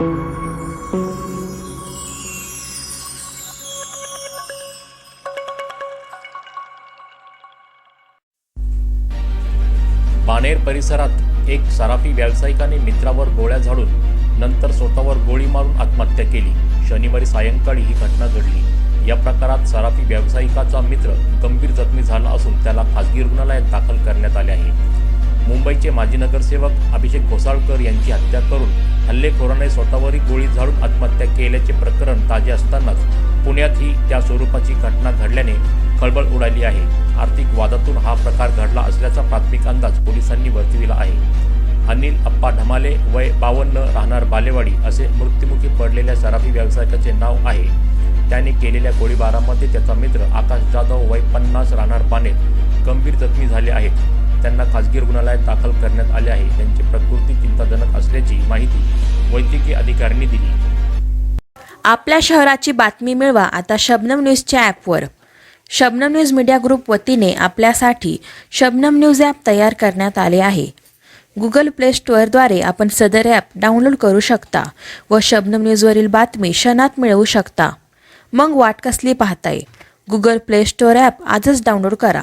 पानेर परिसरात एक सराफी व्यावसायिकाने मित्रावर गोळ्या झाडून नंतर स्वतःवर गोळी मारून आत्महत्या केली. शनिवारी सायंकाळी ही घटना घडली. या प्रकारात सराफी व्यावसायिकाचा मित्र गंभीर जखमी झाला असून त्याला खासगी रुग्णालयात दाखल करण्यात आले आहे. मुंबईचे माजी नगरसेवक अभिषेक घोसाळकर यांची हत्या करून हल्लेखोराने स्वतःवरही गोळी झाडून आत्महत्या केल्याचे प्रकरण ताजे असतानाच पुण्यातही त्या स्वरूपाची घटना घडल्याने खळबळ उडाली आहे. आर्थिक वादातून हा प्रकार घडला असल्याचा प्राथमिक अंदाज पोलिसांनी वर्तविला आहे. अनिल अप्पा ढमाले वय बावन्न राहणार बालेवाडी असे मृत्युमुखी पडलेल्या सराफी व्यावसायिकाचे नाव आहे. त्याने केलेल्या गोळीबारामध्ये त्याचा मित्र आकाश जाधव वय पन्नास राहणार पाने गंभीर जखमी झाले आहेत. त्यांना खासगी रुग्णालयात दाखल करण्यात आले आहे. त्यांची प्रकृती चिंताजनक असल्याची माहिती वैद्यकीय अधिकाऱ्यांनी दिली. आपल्या शहराची बातमी मिळवा आता शबनम न्यूजच्या ॲपवर. शबनम न्यूज मीडिया ग्रुप वतीने आपल्यासाठी शबनम न्यूज ॲप तयार करण्यात आले आहे. गुगल प्ले स्टोअरद्वारे आपण सदर ॲप डाउनलोड करू शकता व शबनम न्यूजवरील बातमी क्षणात मिळवू शकता. मग वाट कसली पाहताय? गुगल प्ले स्टोअर ॲप आजच डाउनलोड करा.